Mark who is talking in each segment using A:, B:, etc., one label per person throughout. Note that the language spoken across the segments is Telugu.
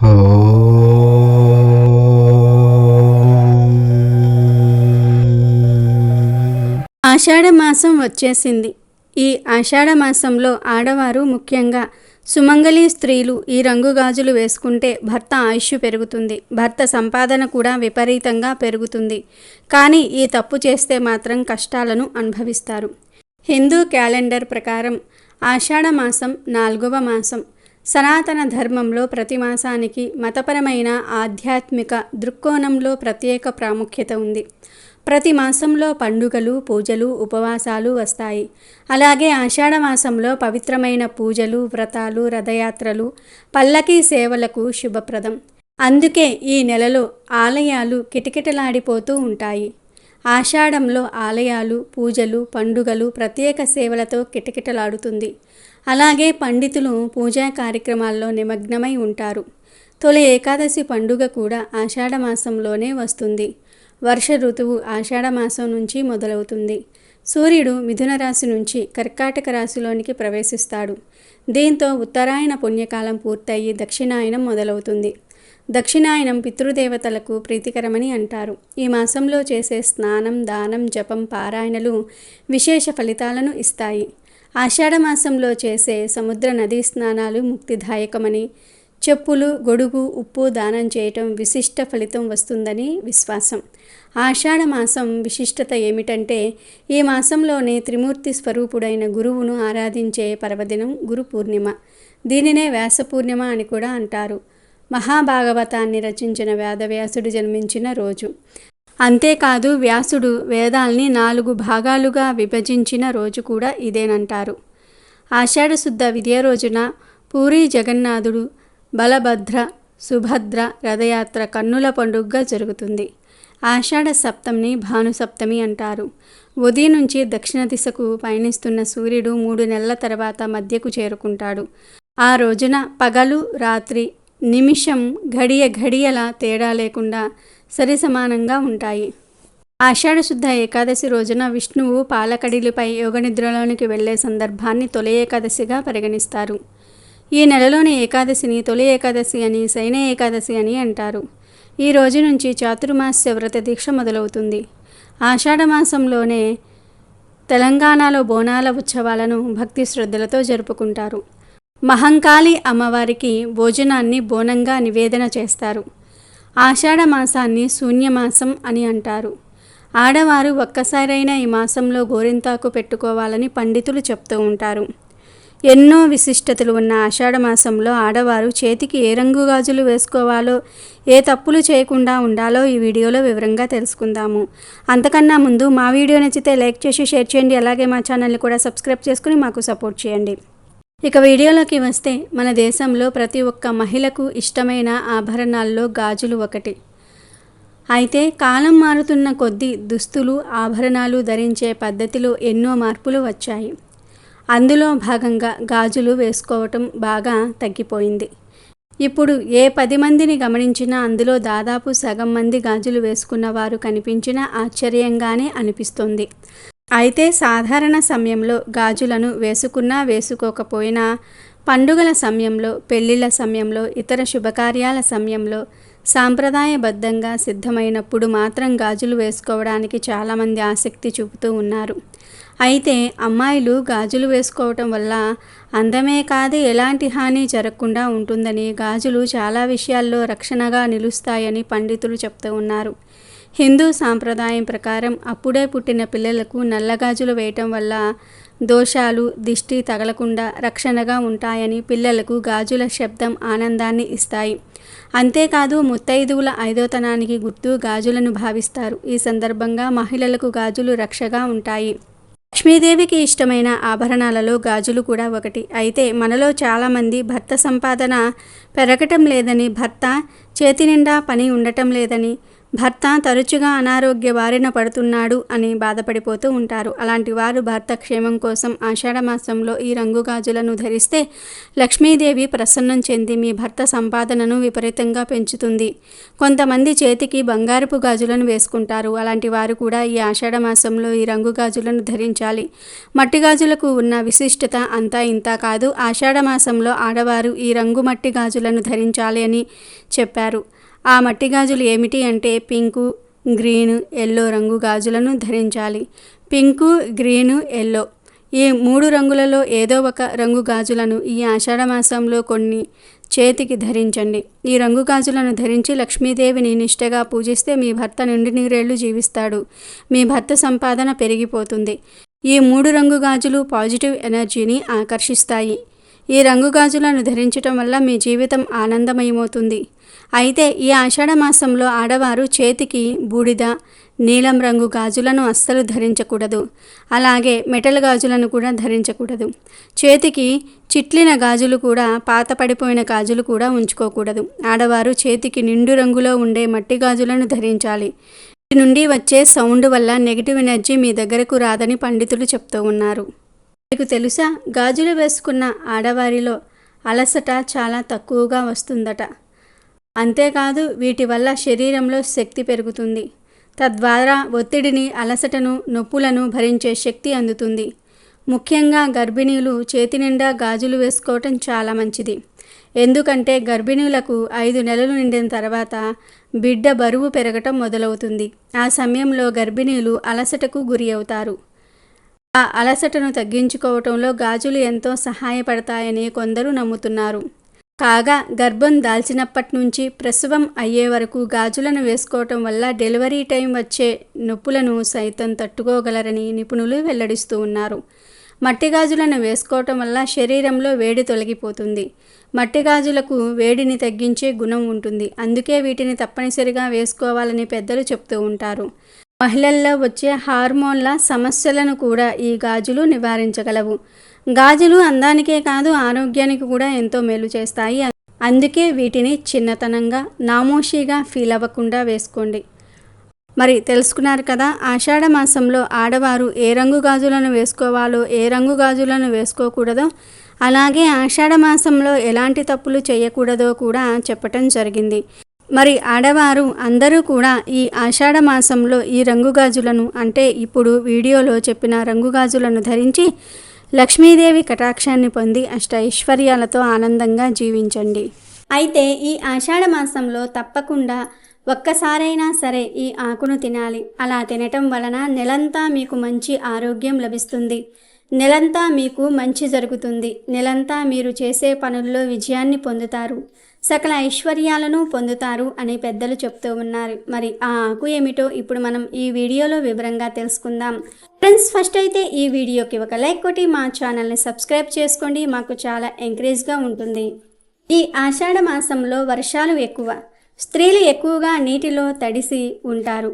A: ఆషాఢ మాసం వచ్చేసింది. ఈ ఆషాఢ మాసంలో ఆడవారు ముఖ్యంగా సుమంగళి స్త్రీలు ఈ రంగు గాజులు వేసుకుంటే భర్త ఆయుష్ పెరుగుతుంది. భర్త సంపాదన కూడా విపరీతంగా పెరుగుతుంది. కానీ ఈ తప్పు చేస్తే మాత్రం కష్టాలను అనుభవిస్తారు. హిందూ క్యాలెండర్ ప్రకారం ఆషాఢ మాసం నాలుగవ మాసం. సనాతన ధర్మంలో ప్రతి మాసానికి మతపరమైన ఆధ్యాత్మిక దృక్కోణంలో ప్రత్యేక ప్రాముఖ్యత ఉంది. ప్రతి మాసంలో పండుగలు పూజలు ఉపవాసాలు వస్తాయి. అలాగే ఆషాఢ మాసంలో పవిత్రమైన పూజలు వ్రతాలు రథయాత్రలు పల్లకీ సేవలకు శుభప్రదం. అందుకే ఈ నెలలో ఆలయాలు కిటకిటలాడిపోతూ ఉంటాయి. ఆషాఢంలో ఆలయాలు పూజలు పండుగలు ప్రత్యేక సేవలతో కిటకిటలాడుతుంది. అలాగే పండితులు పూజా కార్యక్రమాల్లో నిమగ్నమై ఉంటారు. తొలి ఏకాదశి పండుగ కూడా ఆషాఢ మాసంలోనే వస్తుంది. వర్ష ఋతువు ఆషాఢమాసం నుంచి మొదలవుతుంది. సూర్యుడు మిథున రాశి నుంచి కర్కాటక రాశిలోనికి ప్రవేశిస్తాడు. దీంతో ఉత్తరాయణ పుణ్యకాలం పూర్తయి దక్షిణాయనం మొదలవుతుంది. దక్షిణాయనం పితృదేవతలకు ప్రీతికరమని అంటారు. ఈ మాసంలో చేసే స్నానం దానం జపం పారాయణలు విశేష ఫలితాలను ఇస్తాయి. ఆషాఢమాసంలో చేసే సముద్ర నదీ స్నానాలు ముక్తిదాయకమని చెప్పులు గొడుగు ఉప్పు దానం చేయటం విశిష్ట ఫలితం వస్తుందని విశ్వాసం. ఆషాఢ మాసం విశిష్టత ఏమిటంటే ఈ మాసంలోనే త్రిమూర్తి స్వరూపుడైన గురువును ఆరాధించే పర్వదినం గురు పూర్ణిమ. దీనినే వ్యాస పూర్ణిమ అని కూడా అంటారు. మహాభాగవతాన్ని రచించిన వేదవ్యాసుడు జన్మించిన రోజు. అంతేకాదు వ్యాసుడు వేదాల్ని నాలుగు భాగాలుగా విభజించిన రోజు కూడా ఇదేనంటారు. ఆషాఢశుద్ధ విజయ విద్య రోజున పూరి జగన్నాథుడు బలభద్ర సుభద్ర రథయాత్ర కన్నుల పండుగగా జరుగుతుంది. ఆషాఢ సప్తమిని భానుసప్తమి అంటారు. ఉదయం నుంచి దక్షిణ దిశకు పయనిస్తున్న సూర్యుడు మూడు నెలల తర్వాత మధ్యకు చేరుకుంటాడు. ఆ రోజున పగలు రాత్రి నిమిషం ఘడియ ఘడియల తేడా లేకుండా సరి సమానంగా ఉంటాయి. ఆషాఢశుద్ధ ఏకాదశి రోజున విష్ణువు పాలకడిలిపై యోగనిద్రలోనికి వెళ్ళే సందర్భాన్ని తొలి ఏకాదశిగా పరిగణిస్తారు. ఈ నెలలోని ఏకాదశిని తొలి ఏకాదశి అని శయన ఏకాదశి అని అంటారు. ఈ రోజు నుంచి చాతుర్మాస్య వ్రత దీక్ష మొదలవుతుంది. ఆషాఢ మాసంలోనే తెలంగాణలో బోనాల ఉత్సవాలను భక్తి శ్రద్ధలతో జరుపుకుంటారు. మహంకాళి అమ్మవారికి భోజనాన్ని బోనంగా నివేదన చేస్తారు. ఆషాఢ మాసాన్ని శూన్యమాసం అని అంటారు. ఆడవారు ఒక్కసారైనా ఈ మాసంలో గోరింతాకు పెట్టుకోవాలని పండితులు చెప్తూ ఉంటారు. ఎన్నో విశిష్టతలు ఉన్న ఆషాఢ మాసంలో ఆడవారు చేతికి ఏ రంగు గాజులు వేసుకోవాలో ఏ తప్పులు చేయకుండా ఉండాలో ఈ వీడియోలో వివరంగా తెలుసుకుందాము. అంతకన్నా ముందు మా వీడియో నచ్చితే లైక్ చేసి షేర్ చేయండి. అలాగే మా ఛానల్ని కూడా సబ్స్క్రైబ్ చేసుకుని మాకు సపోర్ట్ చేయండి. ఇక వీడియోలోకి వస్తే మన దేశంలో ప్రతి ఒక్క మహిళకు ఇష్టమైన ఆభరణాల్లో గాజులు ఒకటి. అయితే కాలం మారుతున్న కొద్దీ దుస్తులు ఆభరణాలు ధరించే పద్ధతిలో ఎన్నో మార్పులు వచ్చాయి. అందులో భాగంగా గాజులు వేసుకోవటం బాగా తగ్గిపోయింది. ఇప్పుడు ఏ పది మందిని గమనించినా అందులో దాదాపు సగం మంది గాజులు వేసుకున్న వారు కనిపించినా ఆశ్చర్యంగానే అనిపిస్తుంది. అయితే సాధారణ సమయంలో గాజులను వేసుకున్నా వేసుకోకపోయినా పండుగల సమయంలో పెళ్ళిళ్ళ సమయంలో ఇతర శుభకార్యాల సమయంలో సాంప్రదాయబద్ధంగా సిద్ధమైనప్పుడు మాత్రం గాజులు వేసుకోవడానికి చాలామంది ఆసక్తి చూపుతూ ఉన్నారు. అయితే అమ్మాయిలు గాజులు వేసుకోవటం వల్ల అందమే కాదు ఎలాంటి హాని జరగకుండా ఉంటుందని గాజులు చాలా విషయాల్లో రక్షణగా నిలుస్తాయని పండితులు చెప్తూ ఉన్నారు. హిందూ సాంప్రదాయం ప్రకారం అప్పుడే పుట్టిన పిల్లలకు నల్లగాజులు వేయటం వల్ల దోషాలు దిష్టి తగలకుండా రక్షణగా ఉంటాయని పిల్లలకు గాజుల శబ్దం ఆనందాన్ని ఇస్తాయి. అంతేకాదు ముత్తైదువుల ఐదోతనానికి గుర్తు గాజులను భావిస్తారు. ఈ సందర్భంగా మహిళలకు గాజులు రక్షగా ఉంటాయి. లక్ష్మీదేవికి ఇష్టమైన ఆభరణాలలో గాజులు కూడా ఒకటి. అయితే మనలో చాలామంది భర్త సంపాదన పెరగటం లేదని భర్త చేతి నిండా పని ఉండటం లేదని భర్త తరచుగా అనారోగ్య బారిన పడుతున్నాడు అని బాధపడిపోతూ ఉంటారు. అలాంటి వారు భర్త క్షేమం కోసం ఆషాఢ మాసంలో ఈ రంగు గాజులను ధరిస్తే లక్ష్మీదేవి ప్రసన్నం చెంది మీ భర్త సంపాదనను విపరీతంగా పెంచుతుంది. కొంతమంది చేతికి బంగారపు గాజులను వేసుకుంటారు. అలాంటి వారు కూడా ఈ ఆషాఢ మాసంలో ఈ రంగు గాజులను ధరించాలి. మట్టి గాజులకు ఉన్న విశిష్టత అంతా ఇంత కాదు. ఆషాఢ మాసంలో ఆడవారు ఈ రంగు మట్టి గాజులను ధరించాలి అని చెప్పారు. ఆ మట్టి గాజులు ఏమిటి అంటే పింకు గ్రీను ఎల్లో రంగు గాజులను ధరించాలి. పింకు గ్రీను ఎల్లో ఈ మూడు రంగులలో ఏదో ఒక రంగు గాజులను ఈ ఆషాఢ మాసంలో కొన్ని చేతికి ధరించండి. ఈ రంగు గాజులను ధరించి లక్ష్మీదేవిని నిష్టగా పూజిస్తే మీ భర్త నిండి నీరేళ్ళు జీవిస్తాడు. మీ భర్త సంపాదన పెరిగిపోతుంది. ఈ మూడు రంగు గాజులు పాజిటివ్ ఎనర్జీని ఆకర్షిస్తాయి. ఈ రంగు గాజులను ధరించటం వల్ల మీ జీవితం ఆనందమయమవుతుంది. అయితే ఈ ఆషాఢ మాసంలో ఆడవారు చేతికి బూడిద నీలం రంగు గాజులను అస్సలు ధరించకూడదు. అలాగే మెటల్ గాజులను కూడా ధరించకూడదు. చేతికి చిట్లిన గాజులు కూడా పాత పడిపోయిన గాజులు కూడా ఉంచుకోకూడదు. ఆడవారు చేతికి నిండు రంగులో ఉండే మట్టి గాజులను ధరించాలి. నుండి వచ్చే సౌండ్ వల్ల నెగిటివ్ ఎనర్జీ మీ దగ్గరకు రాదని పండితులు చెప్తూ ఉన్నారు. మీకు తెలుసా? గాజులు వేసుకున్న ఆడవారిలో అలసట చాలా తక్కువగా వస్తుందట. అంతేకాదు వీటి వల్ల శరీరంలో శక్తి పెరుగుతుంది. తద్వారా ఒత్తిడిని అలసటను నొప్పులను భరించే శక్తి అందుతుంది. ముఖ్యంగా గర్భిణీలు చేతి నిండా గాజులు వేసుకోవటం చాలా మంచిది. ఎందుకంటే గర్భిణీలకు ఐదు నెలలు నిండిన తర్వాత బిడ్డ బరువు పెరగటం మొదలవుతుంది. ఆ సమయంలో గర్భిణీలు అలసటకు గురి అవుతారు. ఆ అలసటను తగ్గించుకోవటంలో గాజులు ఎంతో సహాయపడతాయని కొందరు నమ్ముతున్నారు. కాగా గర్భం దాల్చినప్పటి నుంచి ప్రసవం అయ్యే వరకు గాజులను వేసుకోవటం వల్ల డెలివరీ టైం వచ్చే నొప్పులను సైతం తట్టుకోగలరని నిపుణులు వెల్లడిస్తూ ఉన్నారు. మట్టి గాజులను వేసుకోవటం వల్ల శరీరంలో వేడి తొలగిపోతుంది. మట్టి గాజులకు వేడిని తగ్గించే గుణం ఉంటుంది. అందుకే వీటిని తప్పనిసరిగా వేసుకోవాలని పెద్దలు చెప్తూ ఉంటారు. మహిళల్లో వచ్చే హార్మోన్ల సమస్యలను కూడా ఈ గాజులు నివారించగలవు. గాజులు అందానికే కాదు ఆరోగ్యానికి కూడా ఎంతో మేలు చేస్తాయి. అందుకే వీటిని చిన్నతనంగా నామోషిగా ఫీల్ అవ్వకుండా వేసుకోండి. మరి తెలుసుకున్నారు కదా ఆషాఢ మాసంలో ఆడవారు ఏ రంగు గాజులను వేసుకోవాలో ఏ రంగు గాజులను వేసుకోకూడదో అలాగే ఆషాఢ మాసంలో ఎలాంటి తప్పులు చేయకూడదో కూడా చెప్పటం జరిగింది. మరి ఆడవారు అందరూ కూడా ఈ ఆషాఢ మాసంలో ఈ రంగు గాజులను అంటే ఇప్పుడు వీడియోలో చెప్పిన రంగు గాజులను ధరించి లక్ష్మీదేవి కటాక్షాన్ని పొంది అష్ట ఐశ్వర్యాలతో ఆనందంగా జీవించండి. అయితే ఈ ఆషాఢ మాసంలో తప్పకుండా ఒక్కసారైనా సరే ఈ ఆకును తినాలి. అలా తినటం వలన నెలంతా మీకు మంచి ఆరోగ్యం లభిస్తుంది. నెలంతా మీకు మంచి జరుగుతుంది. నెలంతా మీరు చేసే పనుల్లో విజయాన్ని పొందుతారు. సకల ఐశ్వర్యాలను పొందుతారు అని పెద్దలు చెప్తూ ఉన్నారు. మరి ఆ ఆకు ఏమిటో ఇప్పుడు మనం ఈ వీడియోలో వివరంగా తెలుసుకుందాం. ఫ్రెండ్స్ ఫస్ట్ అయితే ఈ వీడియోకి ఒక లైక్ కొట్టి మా ఛానల్ని సబ్స్క్రైబ్ చేసుకోండి. మాకు చాలా ఎంకరేజ్గా ఉంటుంది. ఈ ఆషాఢ మాసంలో వర్షాలు ఎక్కువ. స్త్రీలు ఎక్కువగా నీటిలో తడిసి ఉంటారు.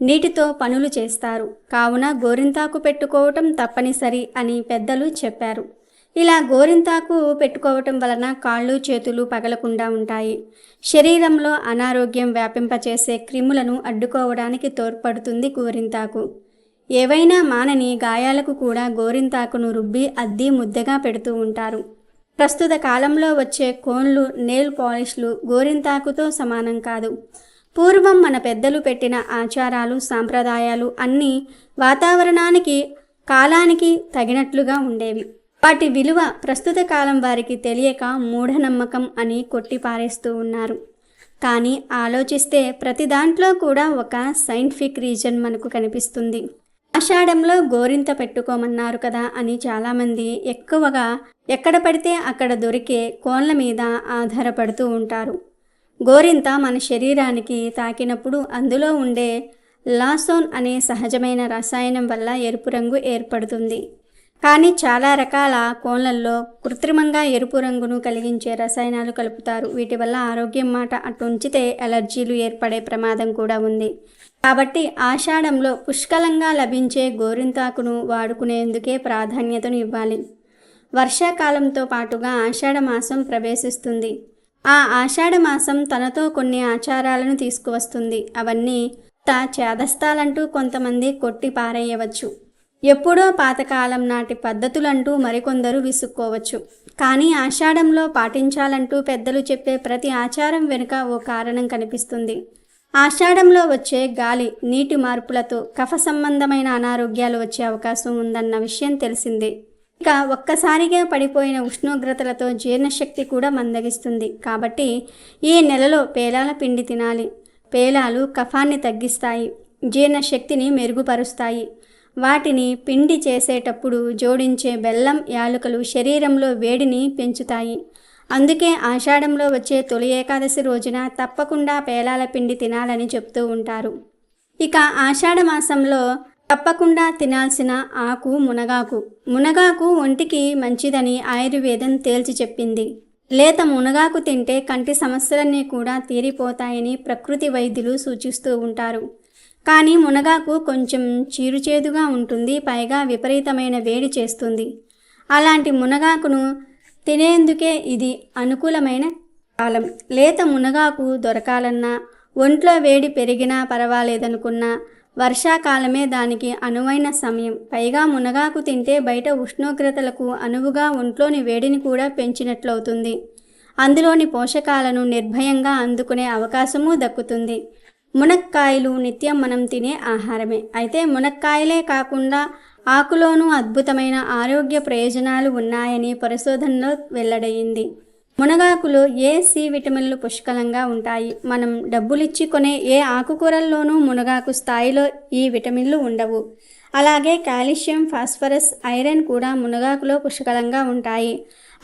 A: నీటితో పనులు చేస్తారు. కావున గోరింతాకు పెట్టుకోవటం తప్పనిసరి అని పెద్దలు చెప్పారు. ఇలా గోరింతాకు పెట్టుకోవటం వలన కాళ్ళు చేతులు పగలకుండా ఉంటాయి. శరీరంలో అనారోగ్యం వ్యాపింపచేసే క్రిములను అడ్డుకోవడానికి తోడ్పడుతుంది గోరింతాకు. ఏవైనా మానని గాయాలకు కూడా గోరింతాకును రుబ్బి అద్ది ముద్దగా పెడుతూ ఉంటారు. ప్రస్తుత కాలంలో వచ్చే కోన్లు నెయిల్ పాలిష్లు గోరింతాకుతో సమానం కాదు. పూర్వం మన పెద్దలు పెట్టిన ఆచారాలు సాంప్రదాయాలు అన్నీ వాతావరణానికి కాలానికి తగినట్లుగా ఉండేవి. వాటి విలువ ప్రస్తుత కాలం వారికి తెలియక మూఢనమ్మకం అని కొట్టిపారేస్తూ ఉన్నారు. కానీ ఆలోచిస్తే ప్రతి దాంట్లో కూడా ఒక సైంటిఫిక్ రీజన్ మనకు కనిపిస్తుంది. ఆషాఢంలో గోరింత పెట్టుకోమన్నారు కదా అని చాలామంది ఎక్కువగా ఎక్కడ పడితే అక్కడ దొరికే కోళ్ళ మీద ఆధారపడుతూ ఉంటారు. గోరింత మన శరీరానికి తాకినప్పుడు అందులో ఉండే లాసోన్ అనే సహజమైన రసాయనం వల్ల ఎరుపు రంగు ఏర్పడుతుంది. కానీ చాలా రకాల కోన్లల్లో కృత్రిమంగా ఎరుపు రంగును కలిగించే రసాయనాలు కలుపుతారు. వీటి వల్ల ఆరోగ్యం మాట అటు ఉంచితే అలర్జీలు ఏర్పడే ప్రమాదం కూడా ఉంది. కాబట్టి ఆషాఢంలో పుష్కలంగా లభించే గోరింతాకును వాడుకునేందుకే ప్రాధాన్యతను ఇవ్వాలి. వర్షాకాలంతో పాటుగా ఆషాఢ మాసం ప్రవేశిస్తుంది. ఆ ఆషాఢ మాసం తనతో కొన్ని ఆచారాలను తీసుకువస్తుంది. అవన్నీ త చేదస్తాలంటూ కొంతమంది కొట్టి పారేయవచ్చు. ఎప్పుడో పాతకాలం నాటి పద్ధతులంటూ మరికొందరు విసుక్కోవచ్చు. కానీ ఆషాఢంలో పాటించాలంటూ పెద్దలు చెప్పే ప్రతి ఆచారం వెనుక ఓ కారణం కనిపిస్తుంది. ఆషాఢంలో వచ్చే గాలి నీటి మార్పులతో కఫ సంబంధమైన అనారోగ్యాలు వచ్చే అవకాశం ఉందన్న విషయం తెలిసిందే. ఇక ఒక్కసారిగా పడిపోయిన ఉష్ణోగ్రతలతో జీర్ణశక్తి కూడా మందగిస్తుంది. కాబట్టి ఈ నెలలో పేలాల పిండి తినాలి. పేలాలు కఫాన్ని తగ్గిస్తాయి. జీర్ణశక్తిని మెరుగుపరుస్తాయి. వాటిని పిండి చేసేటప్పుడు జోడించే బెల్లం యాలుకలు శరీరంలో వేడిని పెంచుతాయి. అందుకే ఆషాఢంలో వచ్చే తొలి ఏకాదశి రోజున తప్పకుండా పేలాల పిండి తినాలని చెప్తూ ఉంటారు. ఇక ఆషాఢ మాసంలో తప్పకుండా తినాల్సిన ఆకు మునగాకు. మునగాకు ఒంటికి మంచిదని ఆయుర్వేదం తేల్చి చెప్పింది. లేత మునగాకు తింటే కంటి సమస్యలన్నీ కూడా తీరిపోతాయని ప్రకృతి వైద్యులు సూచిస్తూ ఉంటారు. కానీ మునగాకు కొంచెం చీరుచేదుగా ఉంటుంది పైగా విపరీతమైన వేడి చేస్తుంది. అలాంటి మునగాకును తినేందుకే ఇది అనుకూలమైన కాలం. లేత మునగాకు దొరకాలన్నా ఒంట్లో వేడి పెరిగినా పర్వాలేదనుకున్నా వర్షాకాలమే దానికి అనువైన సమయం. పైగా మునగాకు తింటే బయట ఉష్ణోగ్రతలకు అనువుగా ఒంట్లోని వేడిని కూడా పెంచినట్లవుతుంది. అందులోని పోషకాలను నిర్భయంగా అందుకునే అవకాశమూ దక్కుతుంది. మునక్కాయలు నిత్యం మనం తినే ఆహారమే. అయితే మునక్కాయలే కాకుండా ఆకులోనూ అద్భుతమైన ఆరోగ్య ప్రయోజనాలు ఉన్నాయని పరిశోధనలో వెల్లడయింది మునగాకులో ఏ సి విటమిన్లు పుష్కలంగా ఉంటాయి? మనం డబ్బులిచ్చి కొనే ఏ ఆకుకూరల్లోనూ మునగాకు స్థాయిలో ఈ విటమిన్లు ఉండవు. అలాగే కాల్షియం ఫాస్ఫరస్ ఐరన్ కూడా మునగాకులో పుష్కలంగా ఉంటాయి.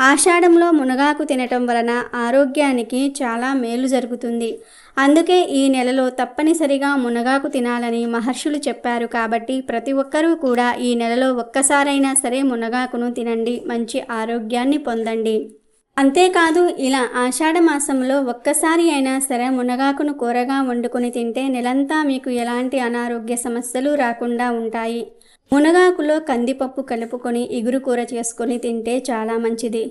A: ఆషాఢంలో మునగాకు తినటం వలన ఆరోగ్యానికి చాలా మేలు జరుగుతుంది. అందుకే ఈ నెలలో తప్పనిసరిగా మునగాకు తినాలని మహర్షులు చెప్పారు కాబట్టి ప్రతి ఒక్కరూ కూడా ఈ నెలలో ఒక్కసారైనా సరే మునగాకును తినండి మంచి ఆరోగ్యాన్ని పొందండి. అంతేకాదు ఇలా ఆషాఢ మాసంలో ఒక్కసారి అయినా సరే మునగాకును కూరగా వండుకొని తింటే నెలంతా మీకు ఎలాంటి అనారోగ్య సమస్యలు రాకుండా ఉంటాయి. మునగాకులో కందిపప్పు కలుపుకొని ఇగురు కూర చేసుకొని తింటే చాలా మంచిది.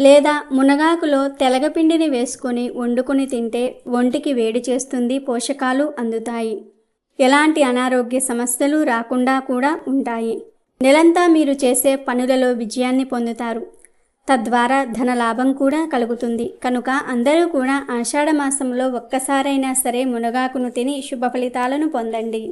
A: లేదా మునగాకులో తెలగపిండిని వేసుకొని వండుకొని తింటే ఒంటికి వేడి చేస్తుంది పోషకాలు అందుతాయి. ఎలాంటి అనారోగ్య సమస్యలు రాకుండా కూడా ఉంటాయి. నెలంతా మీరు చేసే పనులలో విజయాన్ని పొందుతారు. తద్వారా ధన లాభం కూడా కలుగుతుంది. కనుక అందరూ కూడా ఆషాఢ మాసంలో ఒక్కసారైనా సరే మునగాకును తిని శుభ ఫలితాలను పొందండి.